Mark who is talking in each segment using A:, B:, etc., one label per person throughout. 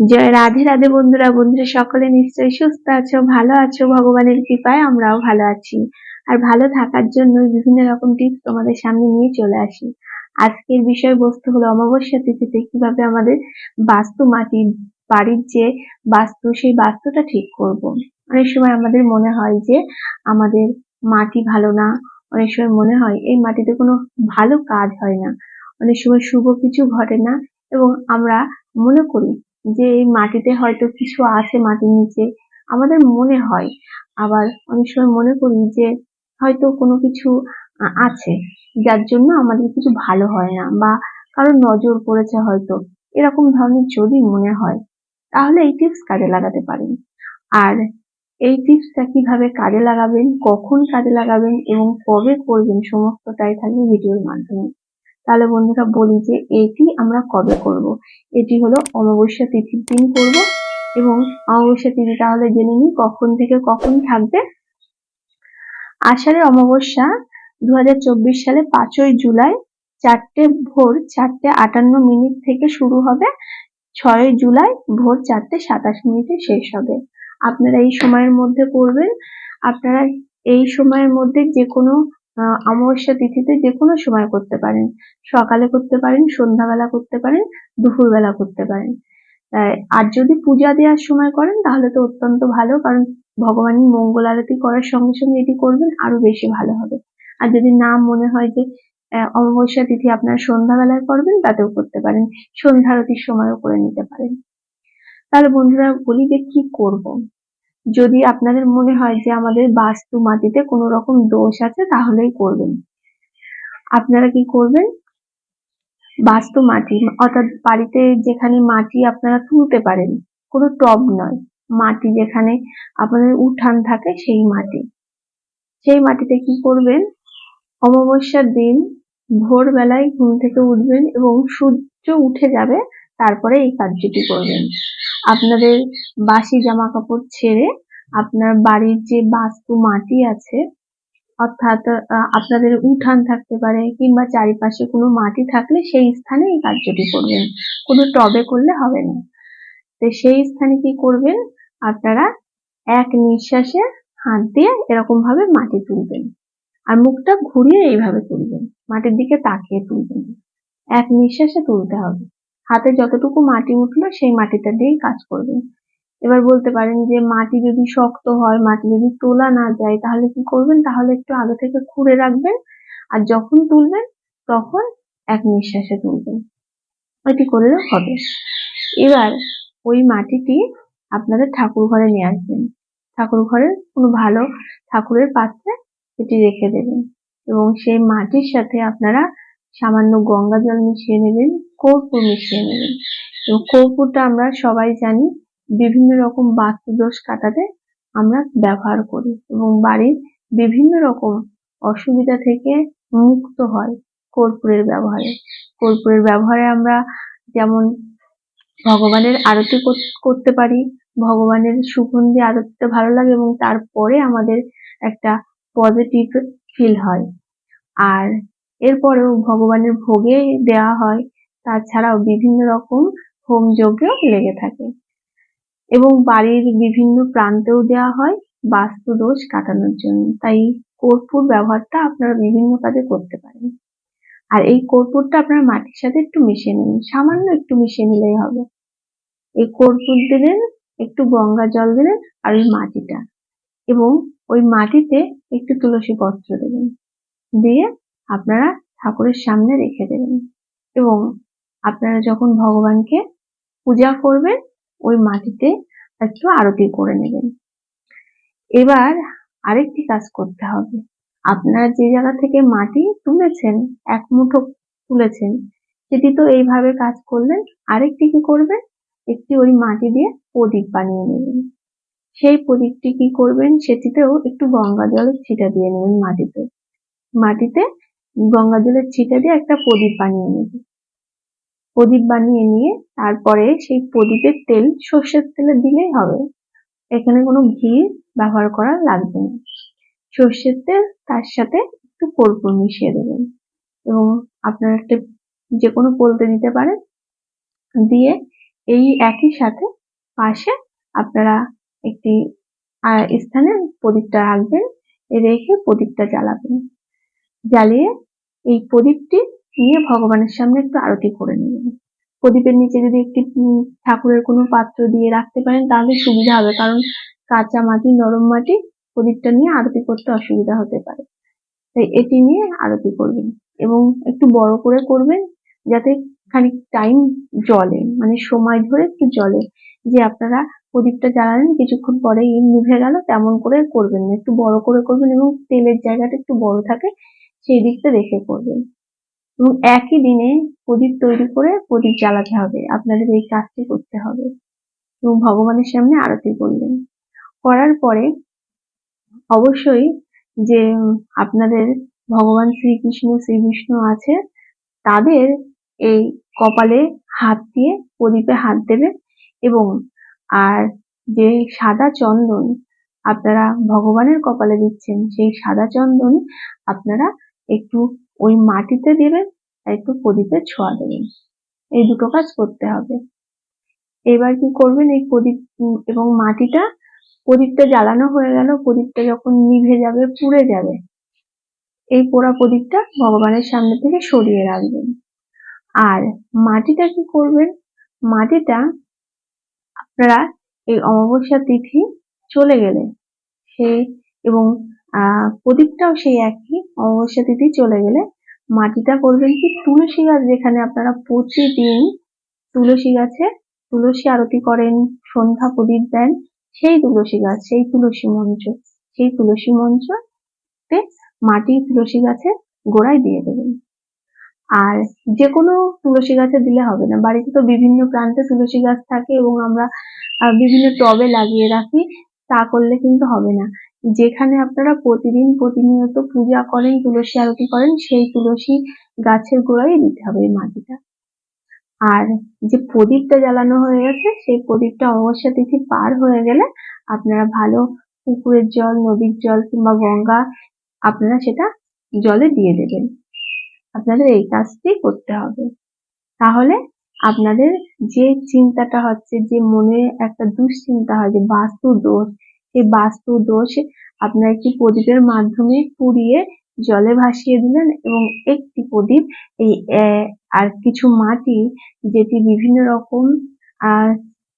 A: জয় রাধে রাধে বন্ধুরা বন্ধুরা সকলে নিশ্চয়ই সুস্থ আছো, ভালো আছো, ভগবানের কৃপায় আমরাও ভালো আছি। আর ভালো থাকার জন্য বিভিন্ন রকম টিপস তোমাদের সামনে নিয়ে চলে আসি। আজকের বিষয়বস্তু হলো অমাবস্যা তিথিতে কীভাবে আমাদের বাস্তু মাটির বাড়ির যে বাস্তু, সেই বাস্তুটা ঠিক করব। অনেক সময় আমাদের মনে হয় যে আমাদের মাটি ভালো না, অনেক সময় মনে হয় এই মাটিতে কোনো ভালো কাজ হয় না। অনেক সময় শুভ কিছু ঘটে না এবং আমরা মনে করি যে এই মাটিতে হয়তো কিছু আছে মাটির নিচে, আমাদের মনে হয়। আবার অনেক সময় মনে করি যে হয়তো কোনো কিছু আছে, যার জন্য আমাদের কিছু ভালো হয় না বা কারোর নজর পড়েছে হয়তো। এরকম ধরনের যদি মনে হয়, তাহলে এই টিপস কাজে লাগাতে পারেন। আর এই টিপসটা কীভাবে কাজে লাগাবেন, কখন কাজে লাগাবেন এবং কবে করবেন, সমস্তটাই থাকবে ভিডিওর মাধ্যমে। তাহলে বন্ধুরা বলি যে এটি আমরা কবে করব। এটি হলো অমাবস্যা তিথির দিন করব এবং অমাবস্যা তিথি তাহলে জেনে নিই কখন থেকে কখন থাকবে। আষাঢ়ের অমাবস্যা দুহাজার চব্বিশ সালে পাঁচই জুলাই চারটে ভোর চারটে আটান্ন মিনিট থেকে শুরু হবে। ছয় জুলাই ভোর চারটে সাতাশ মিনিটে শেষ হবে। আপনারা এই সময়ের মধ্যে করবেন। আপনারা এই সময়ের মধ্যে যে কোনো অমাবস্যা তিথিতে যে কোনো সময় করতে পারেন। সকালে করতে পারেন, সন্ধ্যাবেলা করতে পারেন, দুপুরবেলা করতে পারেন। আর যদি পূজা দেওয়ার সময় করেন, তাহলে তো অত্যন্ত ভালো, কারণ ভগবানের মঙ্গল আরতি করার সঙ্গে সঙ্গে এটি করবেন, আরও বেশি ভালো হবে। আর যদি না মনে হয় যে অমাবস্যা তিথি আপনারা সন্ধ্যাবেলায় করবেন, তাতেও করতে পারেন। সন্ধ্যা আরতির সময়ও করে নিতে পারেন। তাহলে বন্ধুরা, বলি যে কি করব? যদি আপনাদের মনে হয় যে আমাদের বাস্তু মাটিতে কোনো রকম দোষ আছে, তাহলেই করবেন। আপনারা কি করবেন? বাস্তু মাটি, অর্থাৎ বাড়িতে যেখানে মাটি আপনারা তুলতে পারেন, কোনো টব নয়। মাটি যেখানে আপনাদের উঠান থাকে, সেই মাটি। সেই মাটিতে কি করবেন? অমাবস্যার দিন ভোরবেলায় ঘুম থেকে উঠবেন এবং সূর্য উঠে যাবে, তারপরে এই কার্যটি করবেন। আপনাদের বাসি জামা কাপড় ছেড়ে আপনার বাড়ির যে বাস্তু মাটি আছে, অর্থাৎ আপনাদের উঠান থাকতে পারে কিংবা চারিপাশে কোনো মাটি থাকলে সেই স্থানে এই কার্যটি করবেন। কোনো টবে করলে হবে না। তো সেই স্থানে কি করবেন? আপনারা এক নিঃশ্বাসে হাত দিয়ে এরকম ভাবে মাটি তুলবেন আর মুখটা ঘুরিয়ে এইভাবে তুলবেন। মাটির দিকে তাকিয়ে তুলবেন। এক নিঃশ্বাসে তুলতে হবে। হাতে যতটুকু মাটি উঠল সেই মাটিটা দিয়েই কাজ করবেন এবার বলতে পারেন যে মাটি যদি শক্ত হয়, মাটি যদি তোলা না যায়, তাহলে কি করবেন? তাহলে একটু আগে থেকে খুঁড়ে রাখবেন আর যখন তুলবেন তখন এক নিঃশ্বাসে তুলবেন। এটি করলে হবে এবার ওই মাটিটি আপনাদের ঠাকুর ঘরে নিয়ে আসবেন। ঠাকুর ঘরের কোনো ভালো ঠাকুরের পাত্রে এটি রেখে দেবেন এবং সেই মাটির সাথে আপনারা সামান্য গঙ্গা জল মিশিয়ে নেবেন, কর্পূর মিশিয়ে নেবেন। এবং কর্পূরটা আমরা সবাই জানি বিভিন্ন রকম বাস্তুদোষ কাটাতে আমরা ব্যবহার করি এবং বাড়ির বিভিন্ন রকম অসুবিধা থেকে মুক্ত হয় কর্পূরের ব্যবহারে। কর্পূরের ব্যবহারে আমরা যেমন ভগবানের আরতি কর- করতে পারি, ভগবানের সুগন্ধি আরতিতে ভালো লাগে এবং তারপরে আমাদের একটা পজিটিভ ফিল হয়। আর এরপরেও ভগবানের ভোগে দেওয়া হয়, তাছাড়াও বিভিন্ন রকম হোম যজ্ঞ লেগে থাকে। এবং বাড়ির বিভিন্ন প্রান্তেও দেওয়া হয় বাস্তু দোষ কাটানোর জন্য। তাই কর্পূর ব্যবহারটা আপনারা বিভিন্ন কাজে করতে পারেন। আর এই কর্পূরটা আপনার মাটির সাথে একটু মিশিয়ে নেবেন, সামান্য একটু মিশিয়ে নিলেই হবে। এই কর্পূর দিলেন একটু গঙ্গা জল দিলেন আর ওই মাটিটা। এবং ওই মাটিতে একটু তুলসী পত্র দেবেন। দিয়ে আপনারা ঠাকুরের সামনে রেখে দেবেন। এবং আপনারা যখন ভগবানকে পূজা করবেন, ওই মাটিতে একটু আরতি করে নেবেন। এবার আরেকটি কাজ করতে হবে। আপনারা যে জায়গা থেকে মাটি তুলেছেন, এক মুঠো তুলেছেন, সেটি তো এইভাবে কাজ করলেন। আরেকটি কি করবেন? একটি ওই মাটি দিয়ে প্রদীপ বানিয়ে নেবেন। সেই প্রদীপটি কি করবেন? সেটিতেও একটু গঙ্গা জলের ছিটা দিয়ে নেবেন মাটিতে। মাটিতে গঙ্গা জলের ছিটা দিয়ে একটা প্রদীপ বানিয়ে নেবেন প্রদীপ বানিয়ে নিয়ে তারপরে সেই প্রদীপের তেল সর্ষের তেলে দিলেই হবে। এখানে কোনো ঘি ব্যবহার করা লাগবে না। সর্ষের তেল তার সাথে একটু কর্পূর মিশিয়ে দেবেন এবং আপনারা একটা যে কোনো পলতে দিতে পারেন। দিয়ে এই একই সাথে পাশে আপনারা একটি স্থানে প্রদীপটা রাখবেন। রেখে প্রদীপটা জ্বালাবেন। জ্বালিয়ে এই প্রদীপটি নিয়ে ভগবানের সামনে একটু আরতি করে নেবেন প্রদীপের নিচে যদি একটি ঠাকুরের কোনো পাত্র দিয়ে রাখতে পারেন, তাহলে সুবিধা হবে, কারণ কাঁচা মাটি, নরম মাটি, প্রদীপটা নিয়ে আরতি করতে অসুবিধা হতে পারে। তাই এটি নিয়ে আরতি করবেন এবং একটু বড় করে করবেন যাতে খানিক টাইম জলে মানে সময় ধরে একটু জলে যে আপনারা প্রদীপটা জ্বালালেন, কিছুক্ষণ পরেই নিভে গেল, তেমন করে করবেন না। একটু বড় করে করবেন এবং তেলের জায়গাটা একটু বড় থাকে সেই দিকটা দেখে করবেন। এবং একই দিনে প্রদীপ তৈরি করে প্রদীপ জ্বালাতে হবে। আপনাদের এই কাজটি করতে হবে। এবং ভগবানের সামনে আরতি করলেন করার পরে অবশ্যই যে আপনাদের ভগবান শ্রীকৃষ্ণ শ্রী বিষ্ণু আছে, তাদের এই কপালে হাত দিয়ে প্রদীপে হাত দেবে এবং আর যে সাদা চন্দন আপনারা ভগবানের কপালে দিচ্ছেন, সেই সাদা চন্দন আপনারা একটু ওই মাটিতে দেবেন আর একটু প্রদীপে ছোঁয়া দেবেন। এই দুটো কাজ করতে হবে। এবার কি করবেন? এই প্রদীপ এবং মাটিটা প্রদীপটা জ্বালানো হয়ে গেল, প্রদীপটা যখন নিভে যাবে, পুড়ে যাবে, এই পোড়া প্রদীপটা ভগবানের সামনে থেকে সরিয়ে রাখবেন। আর মাটিটা কি করবেন? মাটিটা আপনারা এই অমাবস্যা তিথি চলে গেলে সেই এবং প্রদীপটাও সেই একই। অমাবস্যা তিথি চলে গেলে মাটিটা করবেন কি? তুলসী গাছ যেখানে আপনারা প্রতিদিন তুলসী গাছে তুলসী আরতি করেন, সন্ধ্যা প্রদীপ দেন, সেই তুলসী গাছ, সেই তুলসী মঞ্চ, সেই তুলসী মঞ্চতে মাটি তুলসী গাছের গোড়ায় দিয়ে দেবেন। আর যে কোনো তুলসী গাছে দিলে হবে না। বাড়িতে তো বিভিন্ন প্রান্তে তুলসী গাছ থাকে এবং আমরা বিভিন্ন টবে লাগিয়ে রাখি, তা করলে কিন্তু হবে না। যেখানে আপনারা প্রতিদিন প্রতিনিয়ত পূজা করেন, তুলসী আরতি করেন, সেই তুলসী গাছের গোড়ায় দিতে হবে এই মাটিটা। আর যে প্রদীপটা জ্বালানো হয়ে গেছে, সেই প্রদীপটা অমাবস্যা তিথি পার হয়ে গেলে আপনারা ভালো পুকুরের জল, নদীর জল কিংবা গঙ্গা, আপনারা সেটা জলে দিয়ে দেবেন। আপনাদের এই কাজটি করতে হবে। তাহলে আপনাদের যে চিন্তাটা হচ্ছে, যে মনে একটা দুশ্চিন্তা হয়, যে বাস্তু দোষ সেই বাস্তু দোষ আপনার একটি প্রদীপের মাধ্যমে পুড়িয়ে জলে ভাসিয়ে দিলেন এবং একটি প্রদীপ, এই আর কিছু মাটি যেটি বিভিন্ন রকম আহ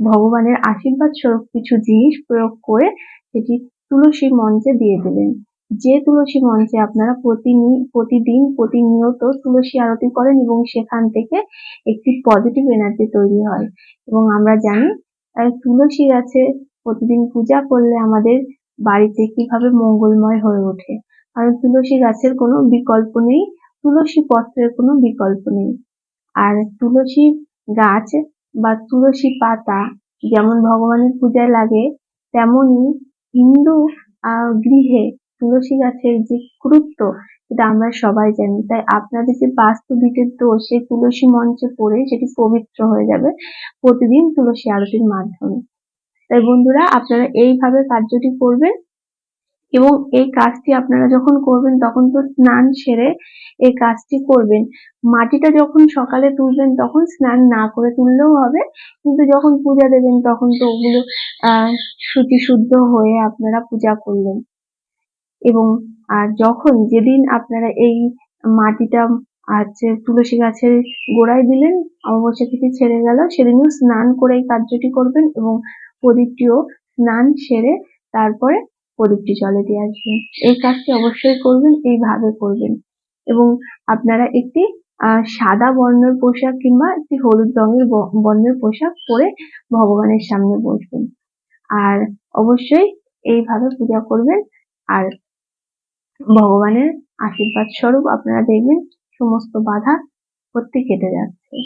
A: ভগবানের আশীর্বাদ স্বরূপ কিছু জিনিস প্রয়োগ করে সেটি তুলসী মঞ্চে দিয়ে দিলেন। যে তুলসী মঞ্চে আপনারা প্রতিদিন প্রতিনিয়ত তুলসী আরতি করেন এবং সেখান থেকে একটি পজিটিভ এনার্জি তৈরি হয়। এবং আমরা জানি তুলসী গাছে প্রতিদিন পূজা করলে আমাদের বাড়িতে কীভাবে মঙ্গলময় হয়ে ওঠে? কারণ তুলসী গাছের কোনো বিকল্প নেই, তুলসী পত্রের কোনো বিকল্প নেই। আর তুলসী গাছ বা তুলসী পাতা যেমন ভগবানের পূজায় লাগে, তেমনি হিন্দু গৃহে তুলসী গাছের যে গুরুত্ব, সেটা আমরা সবাই জানি। তাই আপনাদের যে বাস্তু ভিটের দোষ, সেই তুলসী মঞ্চে পড়ে সেটি পবিত্র হয়ে যাবে প্রতিদিন তুলসী আরতির মাধ্যমে। তাই বন্ধুরা, আপনারা এইভাবে কার্যটি করবেন এবং এই কাজটি আপনারা যখন করবেন, তখন তো স্নান সেরে এই কাজটি করবেন। মাটিটা যখন সকালে তুলবেন, তখন স্নান না করে তুললেও হবে, কিন্তু যখন পূজা দেবেন, তখন তো ওগুলো শুচি শুদ্ধ হয়ে আপনারা পূজা করলেন। এবং, আর যখন যেদিন আপনারা এই মাটিটা আছে তুলসী গাছের গোড়ায় দিলেন, অমাবস্যা থেকে ছেড়ে গেল, সেদিনও স্নান করে এই কার্যটি করবেন এবং প্রদীপটিও স্নান সেরে তারপরে প্রদীপটি জলে দিয়ে আসবেন এই কাজটি অবশ্যই করবেন, এইভাবে করবেন। এবং আপনারা একটি সাদা বর্ণের পোশাক কিংবা একটি হলুদ রঙের বর্ণের পোশাক পরে ভগবানের সামনে বসবেন। আর অবশ্যই এইভাবে পূজা করবেন আর ভগবানের আশীর্বাদ স্বরূপ আপনারা দেখবেন সমস্ত বাধা সত্যি কেটে যাচ্ছে।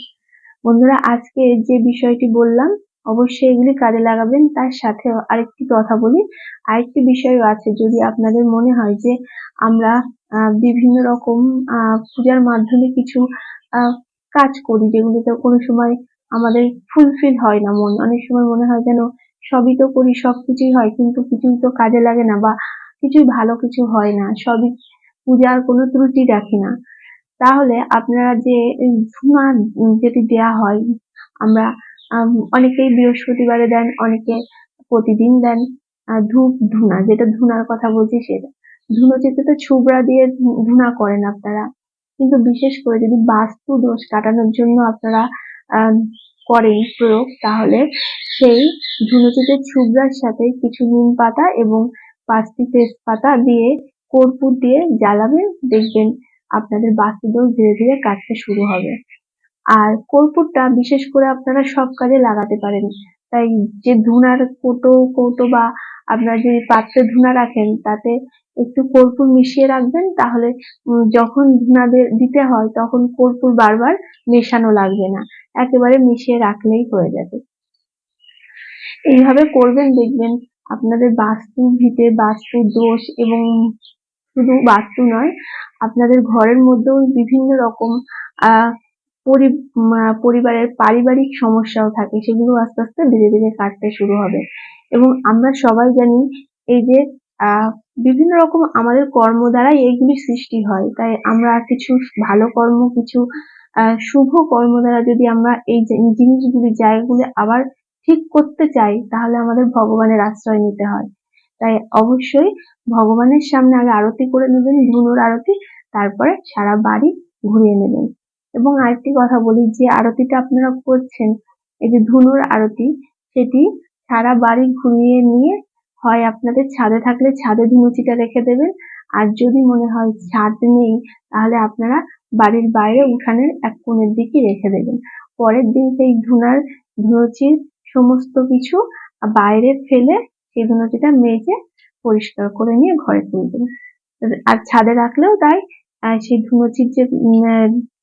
A: বন্ধুরা, আজকে যে বিষয়টি বললাম অবশ্যই এগুলি কাজে লাগাবেন। তার সাথে আরেকটি কথা বলি। আরেকটি বিষয়ও আছে যদি আপনাদের মনে হয় যে আমরা বিভিন্ন রকম পূজার মাধ্যমে কিছু কাজ করি যেগুলোতে কোনো সময় আমাদের ফুলফিল হয় না মন। অনেক সময় মনে হয় যেন সবই তো করি সব কিছুই হয় কিন্তু কিছুই তো কাজে লাগে না বা কিছুই ভালো কিছু হয় না। সবই পূজার কোনো ত্রুটি রাখি না। তাহলে আপনারা যে উম যেটি দেয়া হয় আমরা আম, অনেকেই বৃহস্পতিবারে দেন, অনেকে প্রতিদিন দেন। ধূপ, ধুনা, যেটা ধুনার কথা বলছি সেটা। ধুনোচিতে তো ছুবড়া দিয়ে ধুনা করেন আপনারা। কিন্তু বিশেষ করে যদি বাস্তু দোষ কাটানোর জন্য আপনারা করেন প্রয়োগ, তাহলে সেই ধুনোচিতে ছুবড়ার সাথে কিছু নিম পাতা এবং পাঁচটি তেজপাতা দিয়ে কর্পূর দিয়ে জ্বালাবেন। দেখবেন আপনাদের বাস্তু দোষ ধীরে ধীরে কাটতে শুরু হবে। আর কর্পূরটা বিশেষ করে আপনারা সব কাজে লাগাতে পারেন। তাই যে ধুনার কোটো কৌটো বা আপনারা যে পাত্রে ধুনা রাখেন তাতে একটু কর্পূর মিশিয়ে রাখবেন তাহলে যখন ধুনা দে- দিতে হয় তখন কর্পূর বারবার মেশানো লাগবে না। একেবারে মিশিয়ে রাখলেই হয়ে যাবে। এইভাবে করবেন দেখবেন আপনাদের বাস্তু ভিটে বাস্তু দোষ এবং শুধু বাস্তু নয় আপনাদের ঘরের মধ্যেও বিভিন্ন রকম আহ, পরিবারের পারিবারিক সমস্যাও থাকে, সেগুলো আস্তে আস্তে ধীরে ধীরে কাটতে শুরু হবে। এবং আমরা সবাই জানি এই যে বিভিন্ন রকম আমাদের কর্ম দ্বারাই এইগুলি সৃষ্টি হয়। তাই আমরা কিছু ভালো কর্ম, কিছু শুভ কর্ম দ্বারা যদি আমরা এই জিনিসগুলি, জায়গাগুলি আবার ঠিক করতে চাই, তাহলে আমাদের ভগবানের আশ্রয় নিতে হয়। তাই অবশ্যই ভগবানের সামনে আগে আরতি করে নেবেন ধুনুর আরতি, তারপরে সারা বাড়ি ঘুরিয়ে নেবেন। এবং আরেকটি কথা বলি, যে আরতিটা আপনারা করছেন, এই যে ধুনুর আরতি, সেটি সারা বাড়ি ঘুরিয়ে নিয়ে হয় আপনাদের ছাদে থাকলে ছাদে ধুনুচিটা রেখে দেবেন। আর যদি মনে হয় ছাদ নেই, তাহলে আপনারা বাড়ির বাইরে উঠানের এক কোণের দিকে রেখে দেবেন। পরের দিন সেই ধুনার ধুনুচির সমস্ত কিছু বাইরে ফেলে সেই ধুনুচিটা মেজে পরিষ্কার করে নিয়ে ঘরে তুলবেন। আর ছাদে রাখলেও তাই সেই ধুনুচির যে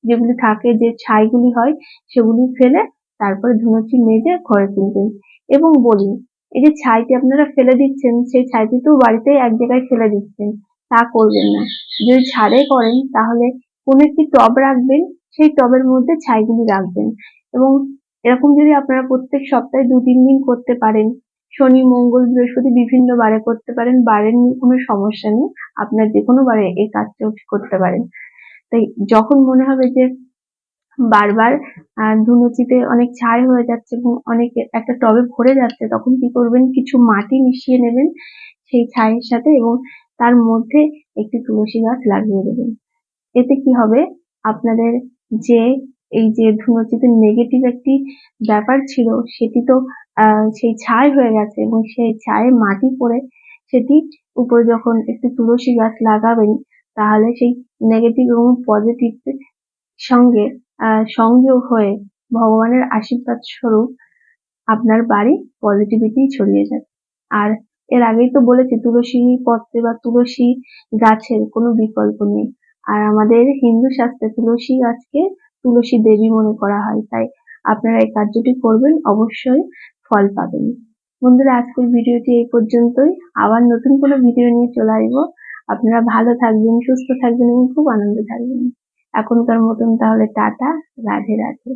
A: যেগুলি থাকে যে ছাইগুলি হয়, সেগুলি ফেলে তারপরে ধুনুচি মেজে ঘরে তুলবেন। এবং বলি, এই যে ছাইটি আপনারা ফেলে দিচ্ছেন, সেই ছাইটি তো বাড়িতেই এক জায়গায় ফেলে দিচ্ছেন, তা করবেন না। যদি ছাদে করেন, তাহলে কোনো একটি টব রাখবেন, সেই টবের মধ্যে ছাইগুলি রাখবেন। এবং এরকম যদি আপনারা প্রত্যেক সপ্তাহে দু তিন দিন করতে পারেন, শনি, মঙ্গল, বৃহস্পতি বিভিন্ন বারে করতে পারেন, বারের নিয়ে কোনো সমস্যা নেই, আপনার যে কোনো বারে এই কাজটা করতে পারেন। তাই যখন মনে হবে যে বারবার ধুনুচিতে অনেক ছাই হয়ে যাচ্ছে এবং অনেক একটা টবে ভরে যাচ্ছে, তখন কি করবেন? কিছু মাটি মিশিয়ে নেবেন সেই ছাইয়ের সাথে এবং তার মধ্যে একটি তুলসী গাছ লাগিয়ে দেবেন। এতে কি হবে? আপনাদের যে, এই যে ধুনুচিতে নেগেটিভ একটি ব্যাপার ছিল, সেটি তো সেই ছাই হয়ে গেছে এবং সেই ছায়ে মাটি পড়ে সেটি উপরে যখন একটি তুলসী গাছ লাগাবেন তাহলে সেই নেগেটিভ এবং পজিটিভ সঙ্গে সংযোগ হয়ে ভগবানের আশীর্বাদ স্বরূপ আপনার বাড়ি পজিটিভিটি ছড়িয়ে যাবে আর এর আগেই তো বলেছি, তুলসী পত্রে বা তুলসী গাছের কোনো বিকল্প নেই। আর আমাদের হিন্দু শাস্ত্রে তুলসী গাছকে তুলসী দেবী মনে করা হয়। তাই আপনারা এই কার্যটি করবেন, অবশ্যই ফল পাবেন। বন্ধুরা, আজকের ভিডিওটি এই পর্যন্তই। আবার নতুন কোনো ভিডিও নিয়ে চলে আসব। আপনারা ভালো থাকবেন, সুস্থ থাকবেন এবং খুব আনন্দে থাকবেন। এখনকার মতন তাহলে টাটা, রাধে রাধে।